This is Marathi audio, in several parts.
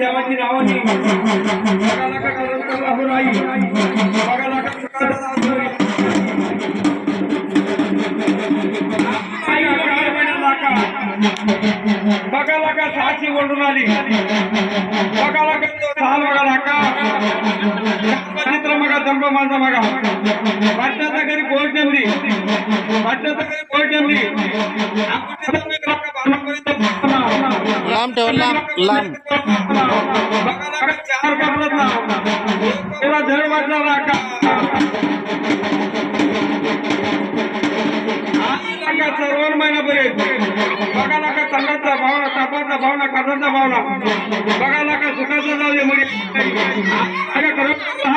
దేవకి రావని లగలగ కలకలహురాయి లగలగ కలకలహురాయి ఆయన కారణమైన దాకా बघा लागा सहाची ओढून आली. बघा लागा सहाल बघा लागा. चित्र मगा दंब माझा मगा. वाटण्याचा घरी पोट जमली. वाटण्याचा घरी पोट जमली. लांब ठेवा लांब लांब. बघा लागा चार कापडात ना धड वाटला सर्व बघा लागा तंगाचा भावना तापाचा भावना कथाचा भावना बघा लागा सुखाचा जाऊ दे मुली अगं खरं हा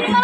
जयवर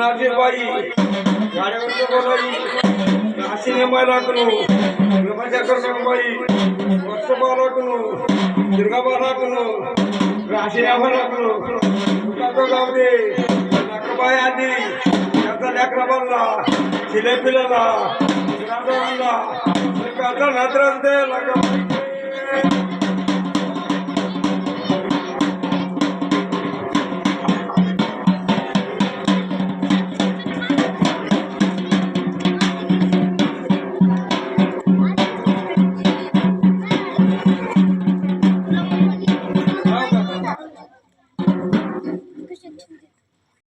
नाचे बाई गाड्यावरचं बोलाई काशीने मैला करू गमाच्या करणं बाई वर्ष बाला करू दुर्गा बाला करू राशीने तुझा दे नकबाई आधी त्याचा लेकरा बनला शिले